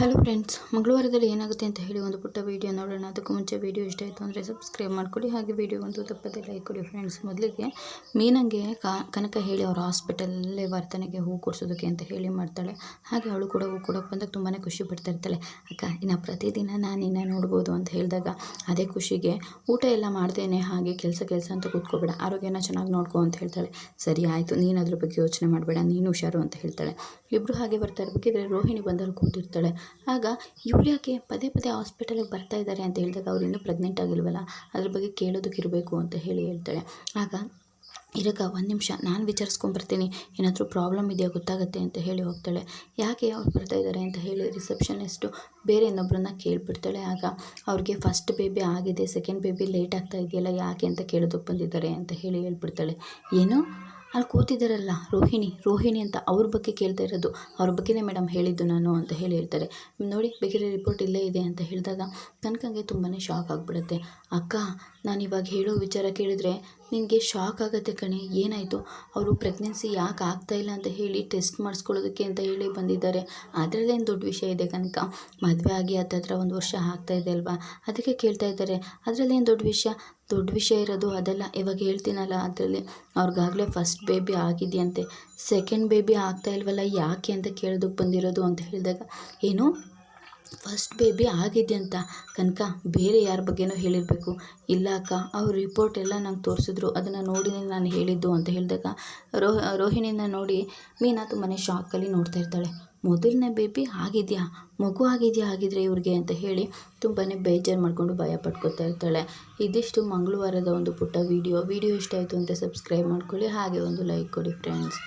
Hello friends, ಮಂಗಳವಾರದಲ್ಲಿ ಏನಾಗುತ್ತೆ ಅಂತ ಹೇಳಿ ಒಂದು ಪುಟ್ಟ ವೀಡಿಯೋ ನೋಡೋಣ. ಅದಕ್ಕೂ ಮುಂಚೆ ವೀಡಿಯೋ ಇಷ್ಟ ಆಯಿತು ಅಂದರೆ ಸಬ್ಸ್ಕ್ರೈಬ್ ಮಾಡ್ಕೊಳ್ಳಿ. ಹಾಗೆ ವೀಡಿಯೋ ಒಂದು ತಪ್ಪದೆ ಲೈಕ್ ಕೊಡಿ ಫ್ರೆಂಡ್ಸ್ ಮೊದಲಿಗೆ ಮೀನಂಗೆ ಕನಕ ಹೇಳಿ ಅವ್ರ ಹಾಸ್ಪಿಟಲಲ್ಲೇ ವರ್ತನೆಗೆ ಹೂ ಕೊಡಿಸೋದಕ್ಕೆ ಅಂತ ಹೇಳಿ ಮಾಡ್ತಾಳೆ. ಹಾಗೆ ಅವಳು ಕೂಡ ಹೂ ಕೊಡೋಕೆ ಬಂದಾಗ ತುಂಬಾ ಖುಷಿ ಪಡ್ತಾ ಇರ್ತಾಳೆ. ಅಕ್ಕ, ಇನ್ನು ಪ್ರತಿದಿನ ನಾನು ನಿನ್ನ ನೋಡ್ಬೋದು ಅಂತ ಹೇಳಿದಾಗ ಅದೇ ಖುಷಿಗೆ, ಊಟ ಎಲ್ಲ ಮಾಡ್ದೇನೆ ಹಾಗೆ ಕೆಲಸ ಕೆಲಸ ಅಂತ ಕೂತ್ಕೋಬೇಡ. ಆರೋಗ್ಯನ ಚೆನ್ನಾಗಿ ನೋಡ್ಕೊ ಅಂತ ಹೇಳ್ತಾಳೆ. ಸರಿ ಆಯಿತು, ನೀನು ಅದ್ರ ಬಗ್ಗೆ ಯೋಚನೆ ಮಾಡಬೇಡ, ನೀನು ಹುಷಾರು ಅಂತ ಹೇಳ್ತಾಳೆ. ಇಬ್ಬರು ಹಾಗೆ ಬರ್ತಾ ಇರಬೇಕಿದ್ರೆ ರೋಹಿಣಿ ಬಂದಲ್ಲಿ ಕೂತಿರ್ತಾಳೆ. ಆಗ ಇವ್ರು ಯಾಕೆ ಪದೇ ಪದೇ ಹಾಸ್ಪಿಟಲಿಗೆ ಬರ್ತಾ ಇದ್ದಾರೆ ಅಂತ ಹೇಳಿದಾಗ ಅವ್ರು ಇನ್ನೂ ಪ್ರೆಗ್ನೆಂಟ್ ಆಗಿಲ್ವಲ್ಲ? ಅದ್ರ ಬಗ್ಗೆ ಕೇಳೋದಕ್ಕೆ ಇರಬೇಕು ಅಂತ ಹೇಳಿ ಹೇಳ್ತಾಳೆ. ಆಗ ಇರಗ ಒಂದು ನಿಮಿಷ, ನಾನು ವಿಚಾರಿಸ್ಕೊಂಬರ್ತೀನಿ ಏನಾದರೂ ಪ್ರಾಬ್ಲಮ್ ಇದೆಯಾ? ಗೊತ್ತಾಗುತ್ತೆ ಅಂತ ಹೇಳಿ ಹೋಗ್ತಾಳೆ. ಯಾಕೆ ಅವ್ರು ಬರ್ತಾ ಇದ್ದಾರೆ ಅಂತ ಹೇಳಿ ರಿಸೆಪ್ಷನಿಸ್ಟು ಬೇರೆ ಇನ್ನೊಬ್ಬರನ್ನ ಕೇಳಿಬಿಡ್ತಾಳೆ. ಆಗ ಅವ್ರಿಗೆ ಫಸ್ಟ್ ಬೇಬಿ ಆಗಿದೆ ಸೆಕೆಂಡ್ ಬೇಬಿ ಲೇಟ್ ಆಗ್ತಾ ಇದೆಯಲ್ಲ, ಯಾಕೆ ಅಂತ ಕೇಳೋದಕ್ಕೆ ಬಂದಿದ್ದಾರೆ ಅಂತ ಹೇಳಿ ಹೇಳ್ಬಿಡ್ತಾಳೆ. ಏನು? ಅಲ್ಲಿ ಕೂತಿದ್ದಾರಲ್ಲ ರೋಹಿಣಿ ರೋಹಿಣಿ ಅಂತ ಅವ್ರ ಬಗ್ಗೆ ಕೇಳ್ತಾ ಇರೋದು. ಅವ್ರ ಬಗ್ಗೆನೇ ಮೇಡಮ್ ಹೇಳಿದ್ದು ನಾನು ಅಂತ ಹೇಳಿ ಹೇಳ್ತಾರೆ. ನೋಡಿ ಬೇಕಿದ್ರೆ ರಿಪೋರ್ಟ್ ಇಲ್ಲೇ ಇದೆ ಅಂತ ಹೇಳಿದಾಗ ಕನಕಂಗೆ ತುಂಬಾ ಶಾಕ್ ಆಗಿಬಿಡುತ್ತೆ. ಅಕ್ಕ, ನಾನು ಇವಾಗ ಹೇಳೋ ವಿಚಾರ ಕೇಳಿದ್ರೆ ನಿನಗೆ ಶಾಕ್ ಆಗುತ್ತೆ ಕಣೆ, ಏನಾಯಿತು? ಅವರು ಪ್ರೆಗ್ನೆನ್ಸಿ ಯಾಕೆ ಆಗ್ತಾ ಇಲ್ಲ ಅಂತ ಹೇಳಿ ಟೆಸ್ಟ್ ಮಾಡಿಸ್ಕೊಳ್ಳೋದಕ್ಕೆ ಅಂತ ಹೇಳಿ ಬಂದಿದ್ದಾರೆ. ಅದರಲ್ಲೇನು ದೊಡ್ಡ ವಿಷಯ ಇದೆ ಕನಕ. ಮದುವೆ ಆಗಿ ಹತ್ತತ್ರ ಒಂದು ವರ್ಷ ಆಗ್ತಾ ಇದೆ ಅಲ್ವಾ? ಅದಕ್ಕೆ ಕೇಳ್ತಾ ಇದ್ದಾರೆ. ಅದರಲ್ಲೇನು ದೊಡ್ಡ ವಿಷಯ? ದೊಡ್ಡ ವಿಷಯ ಇರೋದು ಅದೆಲ್ಲ. ಇವಾಗ ಹೇಳ್ತೀನಲ್ಲ ಅದರಲ್ಲಿ. ಅವ್ರಿಗಾಗಲೇ ಫಸ್ಟ್ ಬೇಬಿ ಆಗಿದೆಯಂತೆ. ಸೆಕೆಂಡ್ ಬೇಬಿ ಆಗ್ತಾ ಇಲ್ವಲ್ಲ, ಯಾಕೆ ಅಂತ ಕೇಳೋದಕ್ಕೆ ಬಂದಿರೋದು ಅಂತ ಹೇಳಿದಾಗ, ಏನು? ಫಸ್ಟ್ ಬೇಬಿ ಆಗಿದೆ ಅಂತ ಕನಕ ಬೇರೆ ಯಾರ ಬಗ್ಗೆನೋ ಹೇಳಿರಬೇಕು. ಇಲ್ಲ ಅಕ್ಕ, ಅವ್ರ ರಿಪೋರ್ಟ್ ಎಲ್ಲ ನಂಗೆ ತೋರಿಸಿದ್ರು. ಅದನ್ನು ನೋಡಿನೇ ನಾನು ಹೇಳಿದ್ದು ಅಂತ ಹೇಳಿದಾಗ ರೋಹ, ರೋಹಿಣಿನ ನೋಡಿ ಮೀನಾ ತುಂಬಾ ಶಾಕಲ್ಲಿ ನೋಡ್ತಾ ಇರ್ತಾಳೆ. ಮೊದಲನೇ ಬೇಬಿ ಆಗಿದೆಯಾ? ಮಗು ಆಗಿದೆಯಾ? ಆಗಿದ್ರೆ ಇವ್ರಿಗೆ ಅಂತ ಹೇಳಿ ತುಂಬಾ ಬೇಜಾರು ಮಾಡಿಕೊಂಡು ಭಯ ಪಡ್ಕೊತಾ ಇರ್ತಾಳೆ. ಇದಿಷ್ಟು ಮಂಗಳವಾರದ ಒಂದು ಪುಟ್ಟ ವೀಡಿಯೋ ವೀಡಿಯೋ ಇಷ್ಟ ಆಯಿತು ಅಂತ ಸಬ್ಸ್ಕ್ರೈಬ್ ಮಾಡ್ಕೊಳ್ಳಿ. ಹಾಗೆ ಒಂದು ಲೈಕ್ ಕೊಡಿ ಫ್ರೆಂಡ್ಸ್